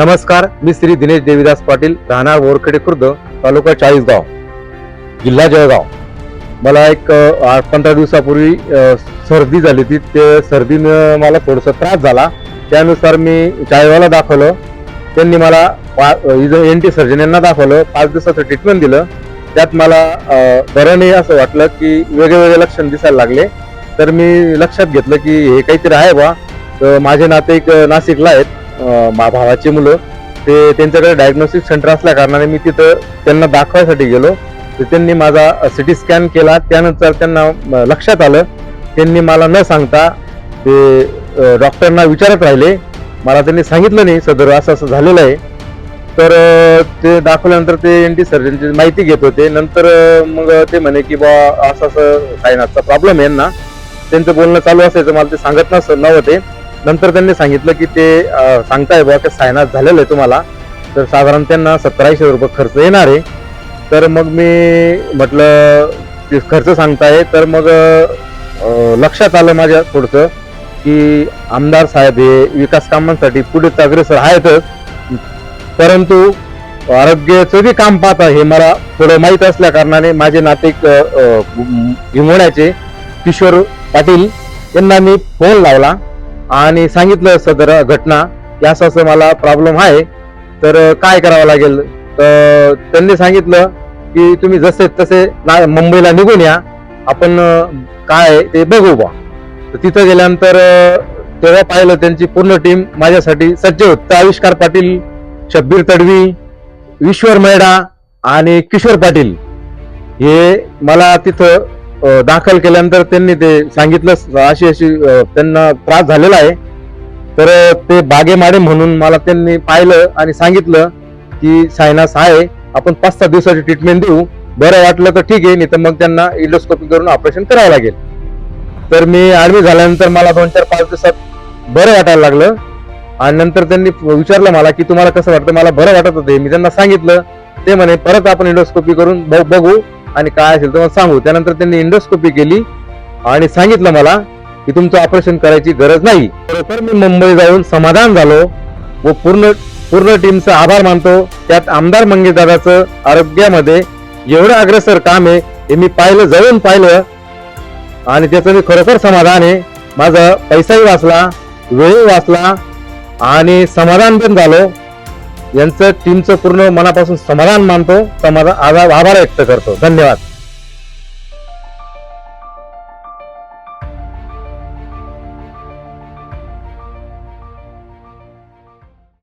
नमस्कार मी श्री दिनेश देवीदास पाटील राहणार वोरखेडे खुर्द तालुका चाळीसगाव जिल्हा जळगाव. मला एक आठ पंधरा दिवसापूर्वी सर्दी झाली होती. ते सर्दीनं मला थोडासा त्रास झाला. त्यानुसार मी चाळीवाला दाखवलं. त्यांनी मला पा एन टी सर्जन यांना दाखवलं. पाच दिवसाचं ट्रीटमेंट दिलं. त्यात मला बरं नाही असं वाटलं की वेगळे वेगळे लक्षण दिसायला लागले. तर मी लक्षात घेतलं की हे काहीतरी आहे बा. माझे नाते एक नाशिकला आहेत. मा भावाची मुलं ते त्यांच्याकडे डायग्नोस्टिक सेंटर असल्या कारणाने मी तिथं त्यांना दाखवायसाठी गेलो. तर त्यांनी माझा सिटी स्कॅन केला. त्यानंतर त्यांना लक्षात आलं. त्यांनी मला न सांगता ते डॉक्टरना विचारत राहिले. मला त्यांनी सांगितलं नाही सदर असं असं झालेलं आहे. तर ते दाखवल्यानंतर ते एन टी सर्जनची माहिती घेत होते. नंतर मग ते म्हणे की बा असं असं सायनाचा प्रॉब्लेम आहे ना त्यांचं बोलणं चालू असायचं. मला ते सांगत नस नव्हते. नंतर त्यांनी सांगितलं की ते सांगताय बा की सायनाथ झालेलं आहे तुम्हाला. तर साधारण त्यांना सत्तराशे रुपये खर्च येणार आहे. तर मग मी म्हटलं ते खर्च सांगताय. तर मग लक्षात आलं माझ्या थोडंसं की आमदार साहेब हे विकास कामांसाठी पुढे अग्रेसर आहेतच. परंतु आरोग्याचं बी काम पाहत हे मला थोडं माहीत असल्या कारणाने माझे नातेक विमोण्याचे किशोर पाटील यांना मी फोन लावला. आणि सांगितलं सदर घटना की असं असं मला प्रॉब्लेम आहे. तर काय करावं लागेल? तर त्यांनी सांगितलं की तुम्ही जसे तसे ना- मुंबईला निघून या. आपण काय आहे ते बघू बा तर तिथं गेल्यानंतर तेव्हा पाहिलं त्यांची पूर्ण टीम माझ्यासाठी सज्ज होत. आविष्कार पाटील शब्बीर तडवी ईश्वर मैडा आणि किशोर पाटील हे मला तिथं दाखल केल्यानंतर त्यांनी ते सांगितलं अशी अशी त्यांना त्रास झालेला आहे. तर ते बागेमाडे म्हणून मला त्यांनी पाहिलं आणि सांगितलं की सायनास आहे आपण पाच सहा दिवसाची ट्रीटमेंट देऊ. बरं वाटलं तर ठीक आहे नाही तर मग त्यांना इलोस्कोपी करून ऑपरेशन करावं लागेल. तर मी ऍडमिट झाल्यानंतर मला दोन चार पाच दिवसात बरं वाटायला लागलं. आणि नंतर त्यांनी विचारलं मला की तुम्हाला कसं वाटतं? मला बरं वाटत होते. मी त्यांना सांगितलं. ते म्हणे परत आपण इंडोस्कोपी करून बघू. आणि काय असेल तुम्हाला सांगू. त्यानंतर त्यांनी इंडोस्कोपी केली आणि सांगितलं मला की तुमचं ऑपरेशन करायची गरज नाही. खरोखर मी मुंबई जाऊन समाधान झालो व पूर्ण पूर्ण टीमचा आभार मानतो. त्यात आमदार मंगेश दादाचं आरोग्यामध्ये एवढं अग्रेसर काम आहे हे मी पाहिलं जवळून पाहिलं. आणि त्याचं मी खरोखर समाधान आहे. माझा पैसाही वाचला वेळही वाचला आणि समाधान पण झालो. यांचं टीमचं पूर्ण मनापासून समाधान मानतो. समाधान आभार आभार व्यक्त करतो. धन्यवाद.